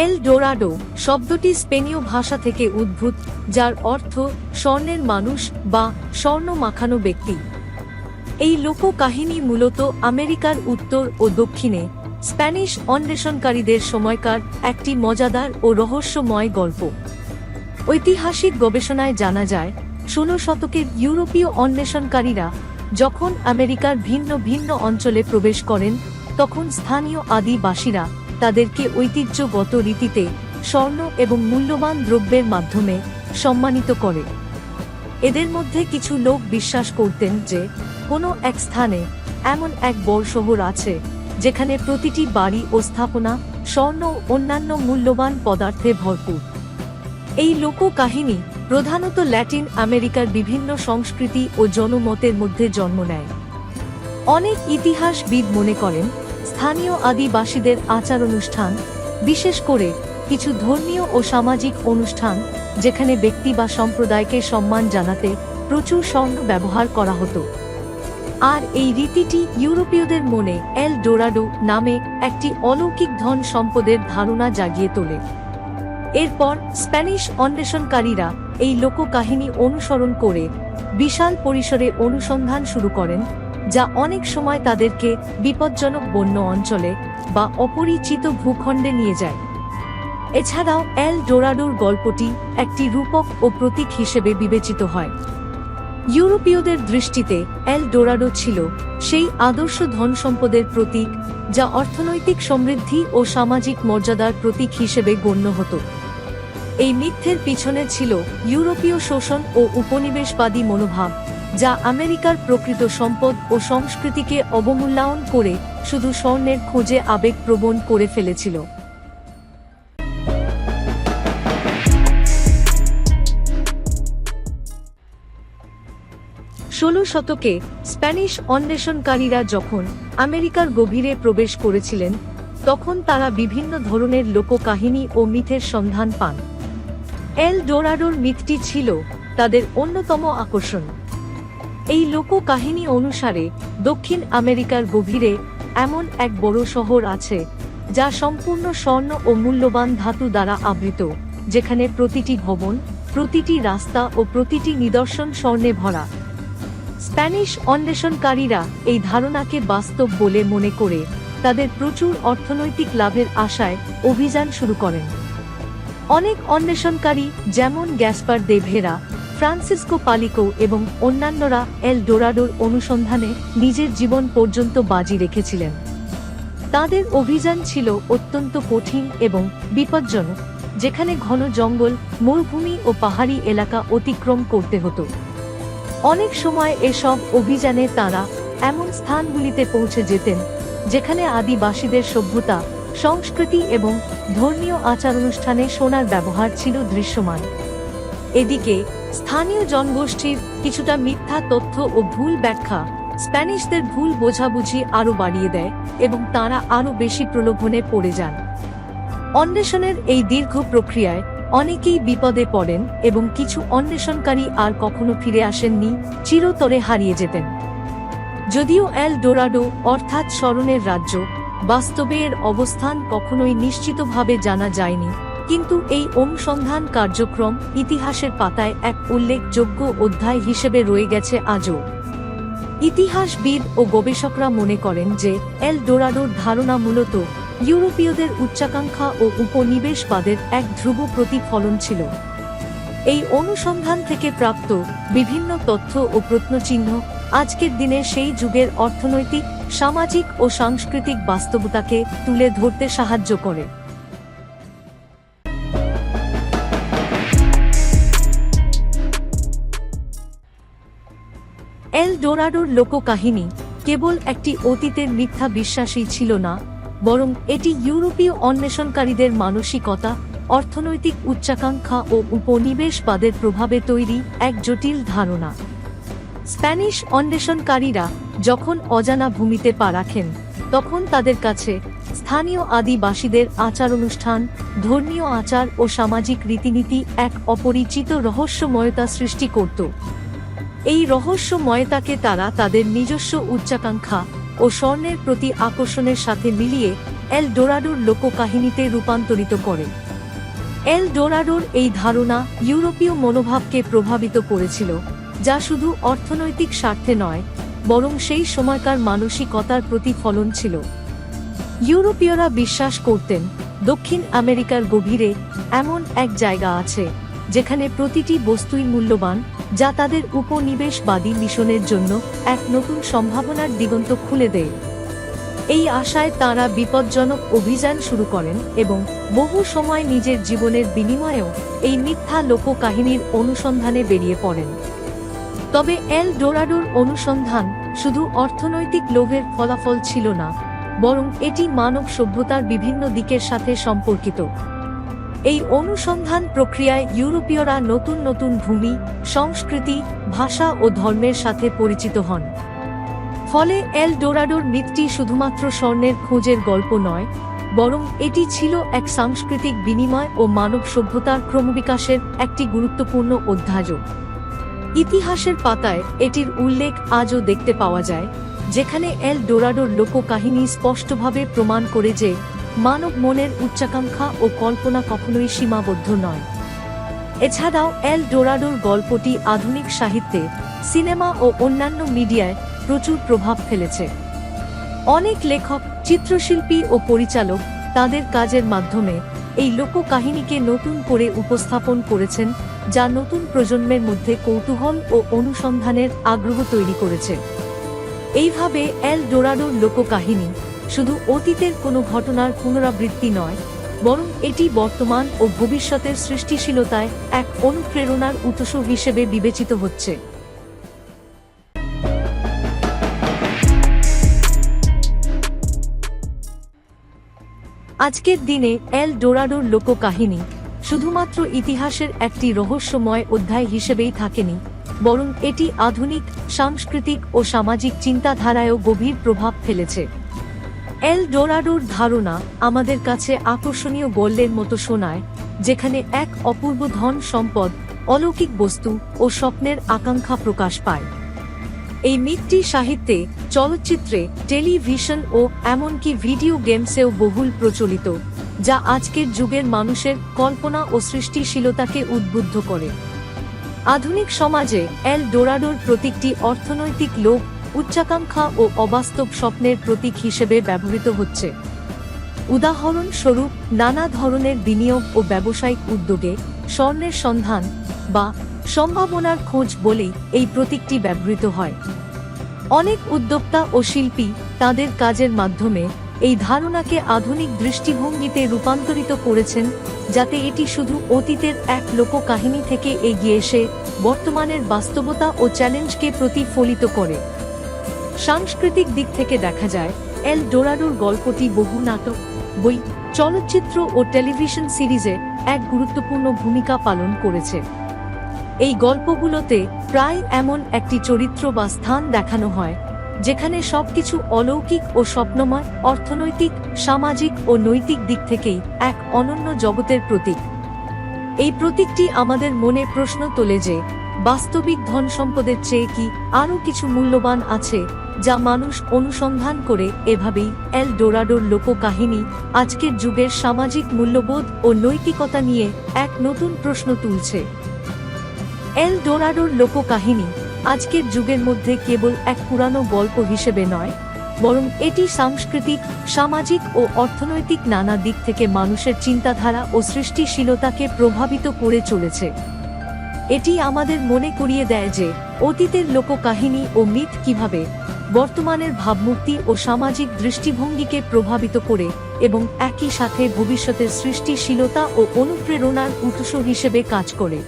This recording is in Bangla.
এল ডোরাডো শব্দটি স্পেনীয় ভাষা থেকে উদ্ভূত, যার অর্থ স্বর্ণের মানুষ বা স্বর্ণ মাখানো ব্যক্তি। এই লোককাহিনী মূলত আমেরিকার উত্তর ও দক্ষিণে স্প্যানিশ অন্বেষণকারীদের সময়কার একটি মজাদার ও রহস্যময় গল্প। ঐতিহাসিক গবেষণায় জানা যায়, ষোলো শতকের ইউরোপীয় অন্বেষণকারীরা যখন আমেরিকার ভিন্ন ভিন্ন অঞ্চলে প্রবেশ করেন, তখন স্থানীয় আদিবাসীরা তাদেরকে ঐতিহ্যগত রীতিতে স্বর্ণ এবং মূল্যবান দ্রব্যের মাধ্যমে সম্মানিত করে। এদের মধ্যে কিছু লোক বিশ্বাস করতেন যে, কোনো এক স্থানে এমন এক বড় শহর আছে, যেখানে প্রতিটি বাড়ি ও স্থাপনা স্বর্ণ অন্যান্য মূল্যবান পদার্থে ভরপুর। এই লোককাহিনী প্রধানত ল্যাটিন আমেরিকার বিভিন্ন সংস্কৃতি ও জনমতের মধ্যে জন্ম নেয়। অনেক ইতিহাসবিদ মনে করেন স্থানীয় আদিবাসীদের আচার অনুষ্ঠান বিশেষ করে কিছু ধর্মীয় ও সামাজিক অনুষ্ঠান, যেখানে ব্যক্তি বা সম্প্রদায়কে সম্মান জানাতে প্রচুর স্বর্ণ ব্যবহার করা হতো। আর এই রীতিটি ইউরোপীয়দের মনে এল ডোরাডো নামে একটি অলৌকিক ধন সম্পদের ধারণা জাগিয়ে তোলে। এরপর স্প্যানিশ অন্বেষণকারীরা এই লোককাহিনী অনুসরণ করে বিশাল পরিসরে অনুসন্ধান শুরু করেন যা অনেক সময় তাদেরকে বিপজ্জনক বন্য অঞ্চলে বা অপরিচিত ভূখণ্ডে নিয়ে যায়। এছাড়াও এল ডোরাডোর গল্পটি একটি রূপক ও প্রতীক হিসেবে বিবেচিত হয়। ইউরোপীয়দের দৃষ্টিতে এল ডোরাডো ছিল সেই আদর্শ ধন সম্পদের প্রতীক যা অর্থনৈতিক সমৃদ্ধি ও সামাজিক মর্যাদার প্রতীক হিসেবে গণ্য হতো। এই মিথ্যের পিছনে ছিল ইউরোপীয় শোষণ ও উপনিবেশবাদী মনোভাব। যা আমেরিকার প্রকৃত সম্পদ ও সংস্কৃতিকে অবমূল্যায়ন করে শুধু স্বর্ণের খোঁজে আবেগ প্রবণ করে ফেলেছিল। ষোলো শতকে স্প্যানিশ অন্বেষণকারীরা যখন আমেরিকার গভীরে প্রবেশ করেছিলেন, তখন তারা বিভিন্ন ধরনের লোককাহিনী ও মিথের সন্ধান পান। এল ডোরাডোর মিথটি ছিল তাদের অন্যতম আকর্ষণ। এই লোককাহিনী অনুসারে দক্ষিণ আমেরিকার গভীরে এমন এক বড় শহর আছে, যা সম্পূর্ণ স্বর্ণ ও মূল্যবান ধাতু দ্বারা আবৃত, যেখানে প্রতিটি ভবন, প্রতিটি রাস্তা ও প্রতিটি নিদর্শন স্বর্ণে ভরা। স্প্যানিশ অন্বেষণকারীরা এই ধারণাকে বাস্তব বলে মনে করে তাদের প্রচুর অর্থনৈতিক লাভের আশায় অভিযান শুরু করেন। অনেক অন্বেষণকারী, যেমন গ্যাসপার দে ভেরা ফ্রান্সিসকো পালিকো এবং অন্যান্যরা এল ডোরাডোর অনুসন্ধানে নিজের জীবন পর্যন্ত বাজি রেখেছিলেন। তাদের অভিযান ছিল অত্যন্ত কঠিন এবং বিপজ্জনক, যেখানে ঘন জঙ্গল, মরুভূমি ও পাহাড়ি এলাকা অতিক্রম করতে হতো। অনেক সময় এসব অভিযানে তারা এমন স্থানগুলিতে পৌঁছে যেতেন, যেখানে আদিবাসীদের সভ্যতা, সংস্কৃতি এবং ধর্মীয় আচার অনুষ্ঠানে সোনার ব্যবহার ছিল দৃশ্যমান। এদিকে, স্থানীয় জনগোষ্ঠীর কিছুটা মিথ্যা তথ্য ও ভুল ব্যাখ্যা স্প্যানিশদের ভুল বোঝাবুঝি আরও বাড়িয়ে দেয় এবং তারা আরও বেশি প্রলোভনে পড়ে যান। অন্বেষণের এই দীর্ঘ প্রক্রিয়ায় অনেকেই বিপদে পড়েন এবং কিছু অন্বেষণকারী আর কখনো ফিরে আসেননি, চিরতরে হারিয়ে যেতেন। যদিও এল ডোরাডো অর্থাৎ স্মরণের রাজ্য, বাস্তবে এর অবস্থান কখনোই নিশ্চিতভাবে জানা যায়নি কিন্তু এই অনুসন্ধান কার্যক্রম ইতিহাসের পাতায় এক উল্লেখযোগ্য অধ্যায় হিসেবে রয়ে গেছে আজও। ইতিহাসবিদ ও গবেষকরা মনে করেন যে এল ডোরাডোর ধারণা মূলত ইউরোপীয়দের উচ্চাকাঙ্ক্ষা ও উপনিবেশবাদের এক ধ্রুব প্রতিফলন ছিল। এই অনুসন্ধান থেকে প্রাপ্ত বিভিন্ন তথ্য ও প্রত্নচিহ্ন আজকের দিনে সেই যুগের অর্থনৈতিক, সামাজিক ও সাংস্কৃতিক বাস্তবতাকে তুলে ধরতে সাহায্য করে। এল ডোরাডোর লোককাহিনী কেবল একটি অতীতের মিথ্যা বিশ্বাসই ছিল না, বরং এটি ইউরোপীয় অন্বেষণকারীদের মানসিকতা, অর্থনৈতিক উচ্চাকাঙ্ক্ষা ও উপনিবেশবাদের প্রভাবে তৈরি এক জটিল ধারণা। স্প্যানিশ অন্বেষণকারীরা যখন অজানা ভূমিতে পা রাখেন, তখন তাদের কাছে স্থানীয় আদিবাসীদের আচার অনুষ্ঠান ধর্মীয় আচার ও সামাজিক রীতিনীতি এক অপরিচিত রহস্যময়তা সৃষ্টি করত। এই রহস্যময়তাকে তারা তাদের নিজস্ব উচ্চাকাঙ্ক্ষা ও স্বর্ণের প্রতি আকর্ষণের সাথে মিলিয়ে এল ডোরাডোর লোককাহিনীতে রূপান্তরিত করে। এল ডোরাডোর এই ধারণা ইউরোপীয় মনোভাবকে প্রভাবিত করেছিল, যা শুধু অর্থনৈতিক স্বার্থে নয়, বরং সেই সময়কার মানসিকতার প্রতিফলন ছিল। ইউরোপীয়রা বিশ্বাস করতেন, দক্ষিণ আমেরিকার গভীরে এমন এক জায়গা আছে, যেখানে প্রতিটি বস্তুই মূল্যবান যা তাদের উপনিবেশবাদী মিশনের জন্য এক নতুন সম্ভাবনার দিগন্ত খুলে দেয়। এই আশায় তাঁরা বিপজ্জনক অভিযান শুরু করেন এবং বহু সময় নিজের জীবনের বিনিময়েও এই মিথ্যা লোককাহিনীর অনুসন্ধানে বেরিয়ে পড়েন। তবে এল ডোরাডোর অনুসন্ধান শুধু অর্থনৈতিক লোভের ফলাফল ছিল না, বরং এটি মানব সভ্যতার বিভিন্ন দিকের সাথে সম্পর্কিত। এই অনুসন্ধান প্রক্রিয়ায় ইউরোপীয়রা নতুন নতুন ভূমি, সংস্কৃতি, ভাষা ও ধর্মের সাথে পরিচিত হন। ফলে এল ডোরাডোর মিথটি শুধুমাত্র স্বর্ণের খোঁজের গল্প নয়, বরং এটি ছিল এক সাংস্কৃতিক বিনিময় ও মানব সভ্যতার ক্রমবিকাশের একটি গুরুত্বপূর্ণ অধ্যায় ইতিহাসের পাতায় এটির উল্লেখ আজও দেখতে পাওয়া যায়, যেখানে এল ডোরাডোর লোককাহিনী স্পষ্টভাবে প্রমাণ করে যে মানব মনের উচ্চাকাঙ্ক্ষা ও কল্পনা কখনোই সীমাবদ্ধ নয়। এছাড়াও এল ডোরাডোর গল্পটি আধুনিক সাহিত্যে সিনেমা ও অন্যান্য মিডিয়ায় প্রচুর প্রভাব ফেলেছে। অনেক লেখক, চিত্রশিল্পী ও পরিচালক তাদের কাজের মাধ্যমে এই লোককাহিনীকে নতুন করে উপস্থাপন করেছেন, যা নতুন প্রজন্মের মধ্যে কৌতূহল ও অনুসন্ধানের আগ্রহ তৈরি করেছে। এইভাবে এল ডোরাডোর লোককাহিনী শুধু অতীতের কোনো ঘটনার পুনরাবৃত্তি নয়, বরং এটি বর্তমান ও ভবিষ্যতের সৃষ্টিশীলতায় এক অনুপ্রেরণার উৎস হিসেবে বিবেচিত হচ্ছে। আজকের দিনে এল ডোরাডোর লোককাহিনী শুধুমাত্র ইতিহাসের একটি রহস্যময় অধ্যায় হিসেবেই থাকেনি, বরং এটি আধুনিক, সাংস্কৃতিক ও সামাজিক চিন্তাধারায়ও গভীর প্রভাব ফেলেছে। এল ডোরাডোর ধারণা আমাদের কাছে আকর্ষণীয় গল্পের মতো শোনায় যেখানে এক অপূর্ব ধন সম্পদ, অলৌকিক বস্তু ও স্বপ্নের আকাঙ্ক্ষা প্রকাশ পায়। এই মিথটি সাহিত্যে, চলচ্চিত্রে, টেলিভিশন ও এমনকি ভিডিও গেমসেও বহুল প্রচলিত, যা আজকের যুগের মানুষের কল্পনা ও সৃষ্টিশীলতাকে উদ্বুদ্ধ করে। আধুনিক সমাজে এল ডোরাডোর প্রতীকটি অর্থনৈতিক লোভ উচ্চাকাঙ্ক্ষা ও অবাস্তব স্বপ্নের প্রতীক হিসেবে ব্যবহৃত হচ্ছে। উদাহরণস্বরূপ, নানা ধরনের বিনিয়োগ ও ব্যবসায়িক উদ্যোগে স্বর্ণের সন্ধান বা সম্ভাবনার খোঁজ বলেই এই প্রতীকটি ব্যবহৃত হয়। অনেক উদ্যোক্তা ও শিল্পী তাদের কাজের মাধ্যমে এই ধারণাকে আধুনিক দৃষ্টিভঙ্গিতে রূপান্তরিত করেছেন, যাতে এটি শুধু অতীতের এক লোককাহিনী থেকে এগিয়ে এসে বর্তমানের বাস্তবতা ও চ্যালেঞ্জকে প্রতিফলিত করে। সাংস্কৃতিক দিক থেকে দেখা যায়, এল ডোরাডোর গল্পটি বহু নাটক, বই, চলচ্চিত্র ও টেলিভিশন সিরিজে এক গুরুত্বপূর্ণ ভূমিকা পালন করেছে। এই গল্পগুলোতে প্রায় এমন একটি চরিত্র বা স্থান দেখানো হয়, যেখানে সবকিছু অলৌকিক ও স্বপ্নময়, অর্থনৈতিক, সামাজিক ও নৈতিক দিক থেকেই এক অনন্য জগতের প্রতীক। এই প্রতীকটি আমাদের মনে প্রশ্ন তোলে যে, বাস্তবিক ধন সম্পদের চেয়ে কি আরও কিছু মূল্যবান আছে যা মানুষ অনুসন্ধান করে এভাবেই এল ডোরাডোর লোককাহিনী আজকের যুগের সামাজিক মূল্যবোধ ও নৈতিকতা নিয়ে এক নতুন প্রশ্ন তুলছে। এল ডোরাডোর লোককাহিনী আজকের যুগের মধ্যে কেবল এক পুরানো গল্প হিসেবে নয়, বরং এটি সাংস্কৃতিক, সামাজিক ও অর্থনৈতিক নানা দিক থেকে মানুষের চিন্তাধারা ও সৃষ্টিশীলতাকে প্রভাবিত করে চলেছে। এটি আমাদের মনে করিয়ে দেয় যে অতীতের লোককাহিনী ও মিথ কীভাবে বর্তমানের ভাবমূর্তি ও সামাজিক দৃষ্টিভঙ্গিকে প্রভাবিত করে এবং একই সাথে ভবিষ্যতের সৃষ্টিশীলতা ও অনুপ্রেরণার উৎস হিসেবে কাজ করে।